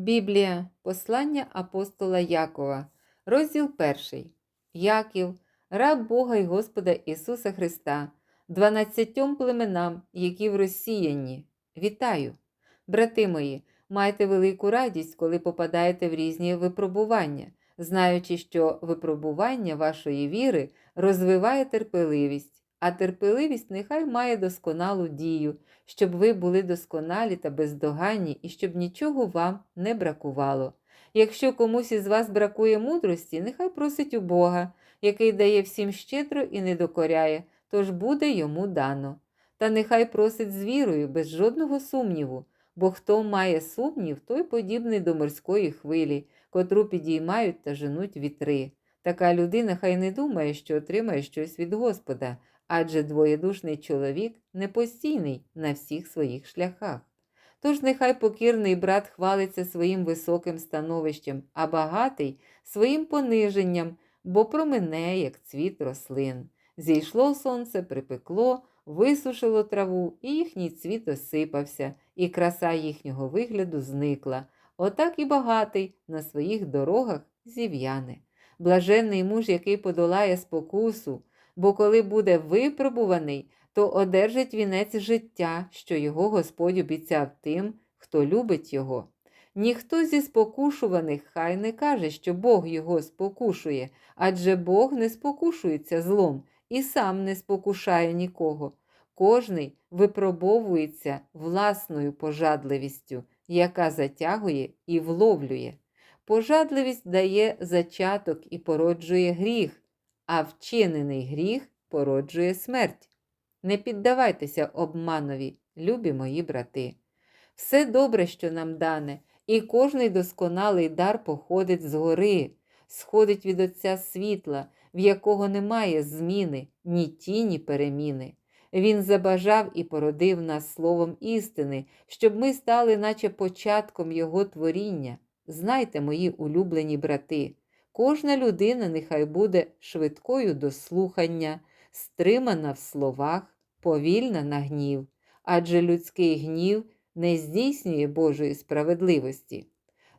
Біблія, послання апостола Якова, розділ 1. Яків, раб Бога і Господа Ісуса Христа, дванадцятьом племенам, які в розсіянні. Вітаю! Брати мої, майте велику радість, коли попадаєте в різні випробування, знаючи, що випробування вашої віри розвиває терпеливість, а терпеливість нехай має досконалу дію, щоб ви були досконалі та бездоганні і щоб нічого вам не бракувало. Якщо комусь із вас бракує мудрості, нехай просить у Бога, який дає всім щедро і не докоряє, тож буде йому дано. Та нехай просить з вірою, без жодного сумніву, бо хто має сумнів, той подібний до морської хвилі, котру підіймають та женуть вітри. Така людина хай не думає, що отримає щось від Господа, адже двоєдушний чоловік непостійний на всіх своїх шляхах. Тож нехай покірний брат хвалиться своїм високим становищем, а багатий своїм пониженням, бо промине, як цвіт рослин. Зійшло сонце, припекло, висушило траву, і їхній цвіт осипався, і краса їхнього вигляду зникла. Отак і багатий на своїх дорогах зів'яне. Блаженний муж, який подолає спокусу, бо коли буде випробуваний, то одержить вінець життя, що його Господь обіцяв тим, хто любить його. Ніхто зі спокушуваних хай не каже, що Бог його спокушує, адже Бог не спокушується злом і сам не спокушає нікого. Кожний випробовується власною пожадливістю, яка затягує і вловлює. Пожадливість дає зачаток і породжує гріх, а вчинений гріх породжує смерть. Не піддавайтеся обманові, любі мої брати. Все добре, що нам дане, і кожний досконалий дар походить згори, сходить від Отця світла, в якого немає зміни, ні тіні переміни. Він забажав і породив нас словом істини, щоб ми стали, наче початком Його творіння. Знайте, мої улюблені брати, кожна людина нехай буде швидкою до слухання, стримана в словах, повільна на гнів, адже людський гнів не здійснює Божої справедливості.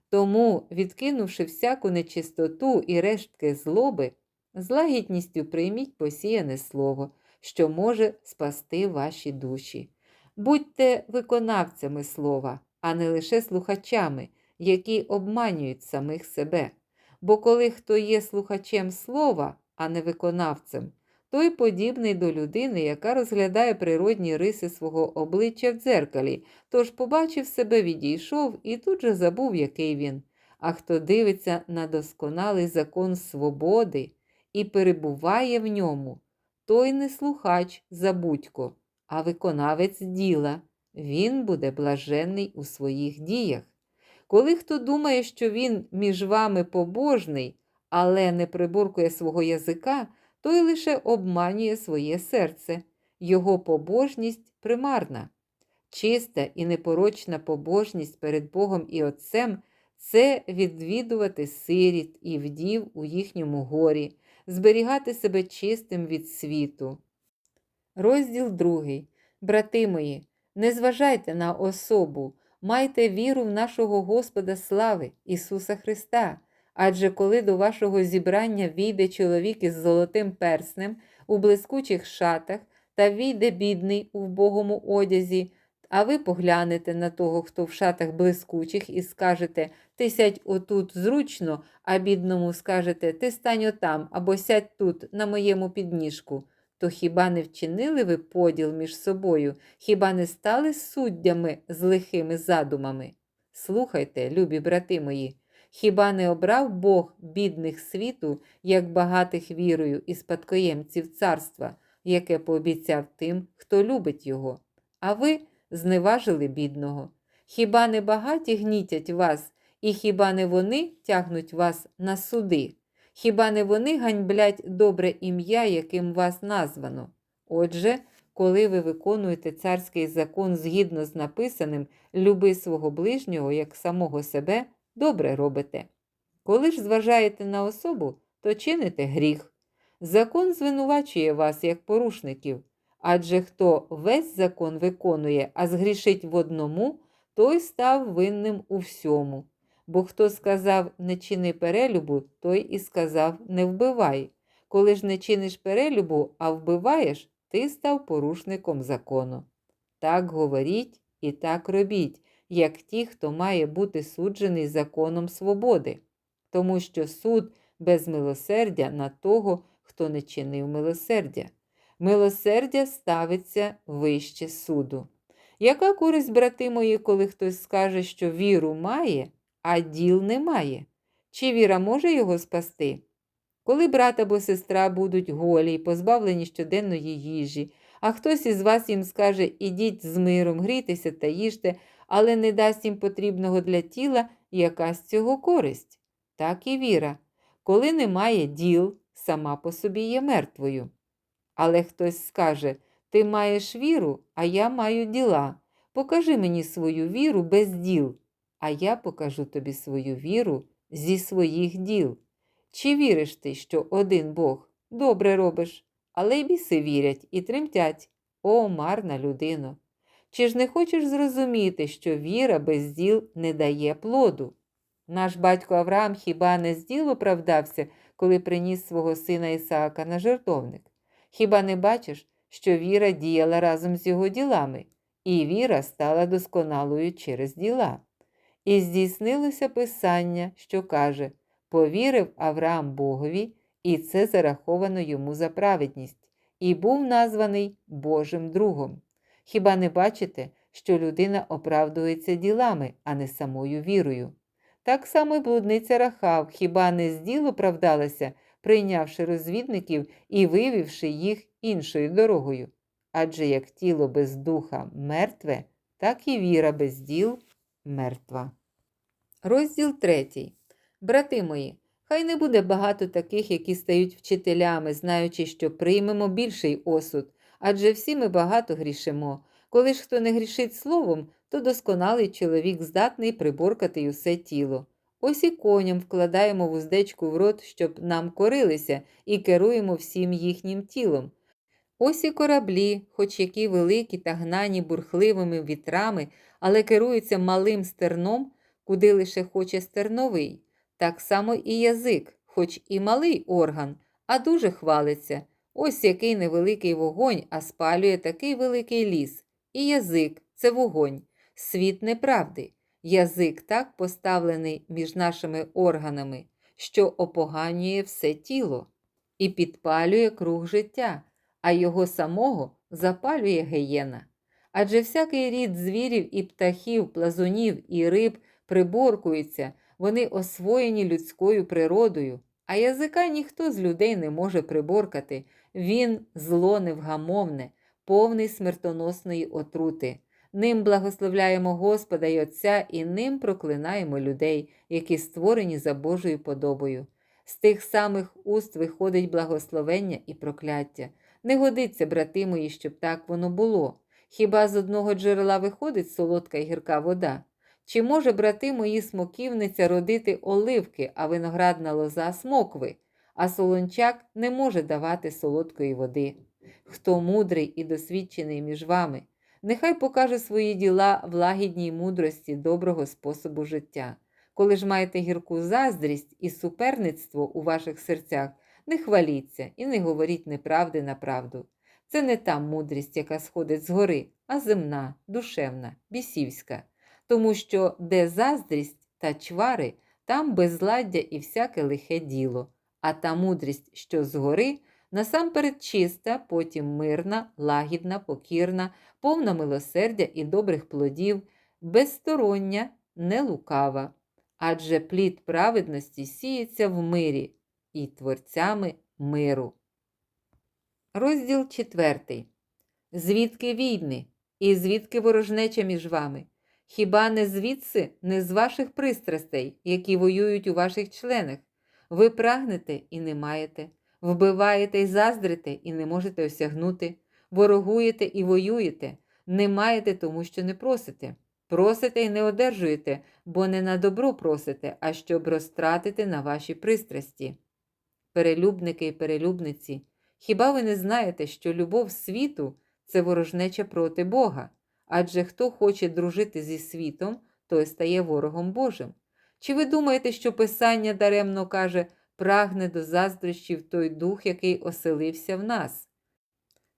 Тому, відкинувши всяку нечистоту і рештки злоби, з лагідністю прийміть посіяне слово, що може спасти ваші душі. Будьте виконавцями слова, а не лише слухачами, які обманюють самих себе. Бо коли хто є слухачем слова, а не виконавцем, той подібний до людини, яка розглядає природні риси свого обличчя в дзеркалі, тож побачив себе, відійшов і тут же забув, який він. А хто дивиться на досконалий закон свободи і перебуває в ньому, той не слухач забудько, а виконавець діла. Він буде блаженний у своїх діях. Коли хто думає, що він між вами побожний, але не приборкує свого язика, той лише обманює своє серце, його побожність примарна. Чиста і непорочна побожність перед Богом і Отцем це відвідувати сиріт і вдів у їхньому горі, зберігати себе чистим від світу. Розділ другий. Брати мої, не зважайте на особу, майте віру в нашого Господа слави, Ісуса Христа. Адже коли до вашого зібрання війде чоловік із золотим перснем у блискучих шатах та війде бідний у вбогому одязі, а ви поглянете на того, хто в шатах блискучих, і скажете Ти сядь отут зручно, а бідному скажете Ти стань отам або сядь тут, на моєму підніжку, то хіба не вчинили ви поділ між собою, хіба не стали суддями з лихими задумами? Слухайте, любі брати мої. Хіба не обрав Бог бідних світу, як багатих вірою і спадкоємців царства, яке пообіцяв тим, хто любить його? А ви зневажили бідного. Хіба не багаті гнітять вас, і хіба не вони тягнуть вас на суди? Хіба не вони ганьблять добре ім'я, яким вас названо? Отже, коли ви виконуєте царський закон згідно з написаним, люби свого ближнього як самого себе добре робите. Коли ж зважаєте на особу, то чините гріх. Закон звинувачує вас як порушників, адже хто весь закон виконує, а згрішить в одному, той став винним у всьому. Бо хто сказав не чини перелюбу, той і сказав не вбивай. Коли ж не чиниш перелюбу, а вбиваєш, ти став порушником закону. Так говоріть і так робіть, як ті, хто має бути суджений законом свободи, тому що суд без милосердя на того, хто не чинив милосердя. Милосердя ставиться вище суду. Яка користь, брати мої, коли хтось скаже, що віру має, а діл немає? Чи віра може його спасти? Коли брат або сестра будуть голі й позбавлені щоденної їжі, а хтось із вас їм скаже ідіть з миром, грійтеся та їжте, але не дасть їм потрібного для тіла, яка з цього користь. Так і віра. Коли немає діл, сама по собі є мертвою. Але хтось скаже ти маєш віру, а я маю діла. Покажи мені свою віру без діл, а я покажу тобі свою віру зі своїх діл. Чи віриш ти, що один Бог добре робиш, але й біси вірять і тремтять, о, марна людино. Чи ж не хочеш зрозуміти, що віра без діл не дає плоду? Наш батько Авраам хіба не з діл оправдався, коли приніс свого сина Ісаака на жертовник? Хіба не бачиш, що віра діяла разом з його ділами, і віра стала досконалою через діла? І здійснилося Писання, що каже повірив Авраам Богові, і це зараховано йому за праведність, і був названий Божим другом. Хіба не бачите, що людина оправдується ділами, а не самою вірою? Так само й блудниця Рахав, хіба не з діл оправдалася, прийнявши розвідників і вивівши їх іншою дорогою. Адже як тіло без духа мертве, так і віра без діл мертва. Розділ третій. Брати мої, хай не буде багато таких, які стають вчителями, знаючи, що приймемо більший осуд, адже всі ми багато грішимо. Коли ж хто не грішить словом, то досконалий чоловік здатний приборкати й усе тіло. Ось і коням вкладаємо вуздечку в рот, щоб нам корилися, і керуємо всім їхнім тілом. Ось і кораблі, хоч які великі та гнані бурхливими вітрами, але керуються малим стерном, куди лише хоче стерновий. Так само і язик, хоч і малий орган, а дуже хвалиться. Ось який невеликий вогонь, а спалює такий великий ліс. І язик це вогонь, світ неправди. Язик так поставлений між нашими органами, що опоганює все тіло і підпалює круг життя, а його самого запалює гієна. Адже всякий рід звірів і птахів, плазунів і риб приборкується, вони освоєні людською природою, а язика ніхто з людей не може приборкати, він зло невгамовне, повний смертоносної отрути. Ним благословляємо Господа й Отця, і ним проклинаємо людей, які створені за Божою подобою. З тих самих уст виходить благословення і прокляття. Не годиться, брати мої, щоб так воно було. Хіба з одного джерела виходить солодка й гірка вода? Чи може, брати мої, смоківниця родити оливки, а виноградна лоза смокви, а солончак не може давати солодкої води? Хто мудрий і досвідчений між вами, нехай покаже свої діла в лагідній мудрості доброго способу життя. Коли ж маєте гірку заздрість і суперництво у ваших серцях, не хваліться і не говоріть неправди на правду. Це не та мудрість, яка сходить згори, а земна, душевна, бісівська. Тому що де заздрість та чвари, там безладдя і всяке лихе діло, а та мудрість, що згори, насамперед чиста, потім мирна, лагідна, покірна, повна милосердя і добрих плодів, безстороння, не лукава. Адже плід праведності сіється в мирі і творцями миру. Розділ четвертий. Звідки війни і звідки ворожнеча між вами? Хіба не звідси, не з ваших пристрастей, які воюють у ваших членах? Ви прагнете і не маєте, вбиваєте і заздрите і не можете осягнути, ворогуєте і воюєте, не маєте тому, що не просите. Просите і не одержуєте, бо не на добро просите, а щоб розтратити на ваші пристрасті. Перелюбники і перелюбниці, хіба ви не знаєте, що любов світу це ворожнеча проти Бога? Адже хто хоче дружити зі світом, той стає ворогом Божим. Чи ви думаєте, що Писання даремно каже, прагне до заздрощів той дух, який оселився в нас?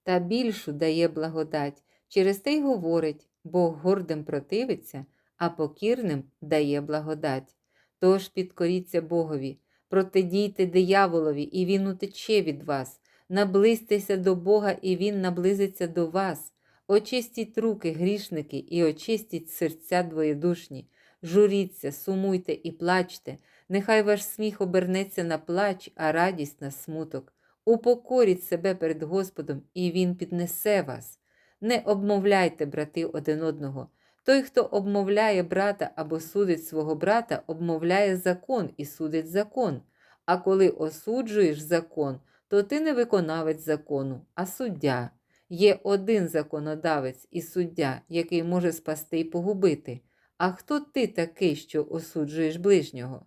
Та більшу дає благодать, через те й говорить, Бог гордим противиться, а покірним дає благодать. Тож підкоріться Богові, протидійте дияволові, і він утече від вас, наблизьтеся до Бога, і Він наблизиться до вас. Очистіть руки, грішники, і очистіть серця двоєдушні. Журіться, сумуйте і плачте, нехай ваш сміх обернеться на плач, а радість на смуток. Упокоріть себе перед Господом, і Він піднесе вас. Не обмовляйте, брати, один одного. Той, хто обмовляє брата або судить свого брата, обмовляє закон і судить закон. А коли осуджуєш закон, то ти не виконавець закону, а суддя. Є один законодавець і суддя, який може спасти і погубити. А хто ти такий, що осуджуєш ближнього?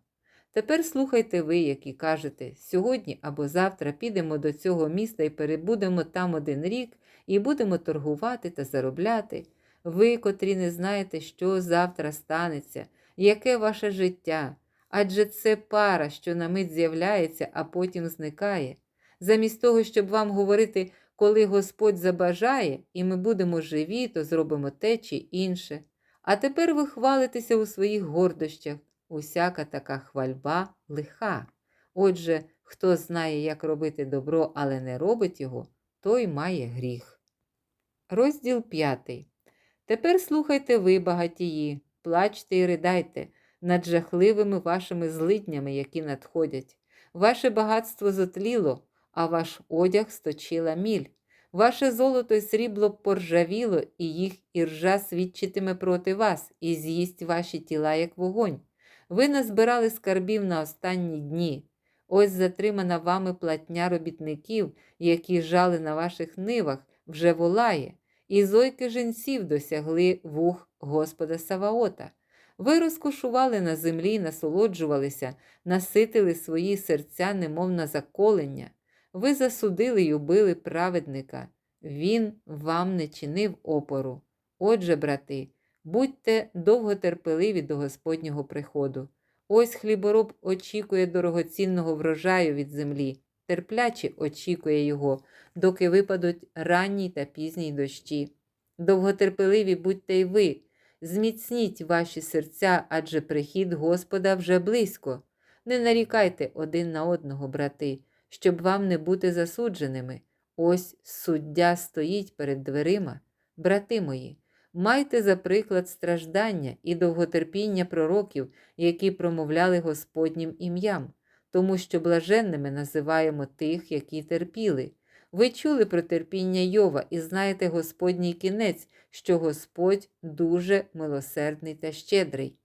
Тепер слухайте ви, які кажете, сьогодні або завтра підемо до цього міста і перебудемо там один рік, і будемо торгувати та заробляти. Ви, котрі не знаєте, що завтра станеться, яке ваше життя, адже це пара, що на мить з'являється, а потім зникає. Замість того, щоб вам говорити, коли Господь забажає, і ми будемо живі, то зробимо те чи інше. А тепер ви хвалитеся у своїх гордощах. Усяка така хвальба лиха. Отже, хто знає, як робити добро, але не робить його, той має гріх. Розділ 5. Тепер слухайте ви, багатії, плачте і ридайте над жахливими вашими злиднями, які надходять. Ваше багатство зотліло, а ваш одяг сточила міль. Ваше золото й срібло поржавіло, і їх іржа свідчитиме проти вас, і з'їсть ваші тіла, як вогонь. Ви назбирали скарбів на останні дні. Ось затримана вами платня робітників, які жали на ваших нивах, вже волає, і зойки жінців досягли вух Господа Саваота. Ви розкошували на землі насолоджувалися, наситили свої серця, немов на заколення. Ви засудили й убили праведника. Він вам не чинив опору. Отже, брати, будьте довготерпеливі до Господнього приходу. Ось хлібороб очікує дорогоцінного врожаю від землі, терпляче очікує його, доки випадуть ранні та пізні дощі. Довготерпеливі будьте й ви, зміцніть ваші серця, адже прихід Господа вже близько. Не нарікайте один на одного, брати, щоб вам не бути засудженими. Ось суддя стоїть перед дверима. Брати мої, майте за приклад страждання і довготерпіння пророків, які промовляли Господнім ім'ям, тому що блаженними називаємо тих, які терпіли. Ви чули про терпіння Йова і знаєте Господній кінець, що Господь дуже милосердний та щедрий.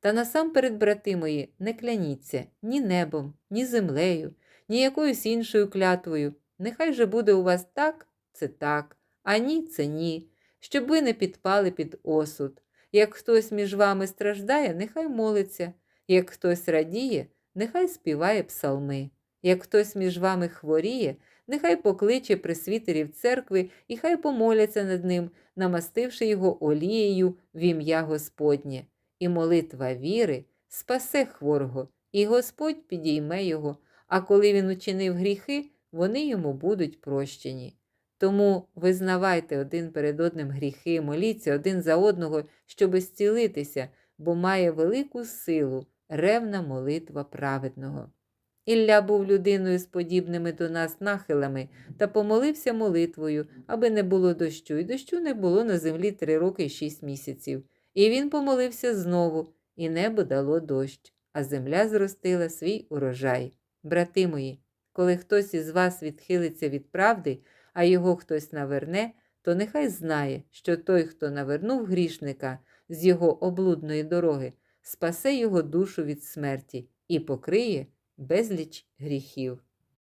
Та насамперед, брати мої, не кляніться ні небом, ні землею, ні якоюсь іншою клятвою. Нехай же буде у вас так, це так, а ні, це ні, щоб ви не підпали під осуд. Як хтось між вами страждає, нехай молиться, як хтось радіє, нехай співає псалми, як хтось між вами хворіє, нехай покличе присвітерів церкви і хай помоляться над ним, намастивши його олією в ім'я Господнє. І молитва віри спасе хворого, і Господь підійме його, а коли він учинив гріхи, вони йому будуть прощені. Тому визнавайте один перед одним гріхи, моліться один за одного, щоби зцілитися, бо має велику силу ревна молитва праведного. Ілля був людиною з подібними до нас нахилами та помолився молитвою, аби не було дощу, і дощу не було на землі три роки й шість місяців. І він помолився знову, і небо дало дощ, а земля зростила свій урожай. Брати мої, коли хтось із вас відхилиться від правди, а його хтось наверне, то нехай знає, що той, хто навернув грішника з його облудної дороги, спасе його душу від смерті і покриє безліч гріхів.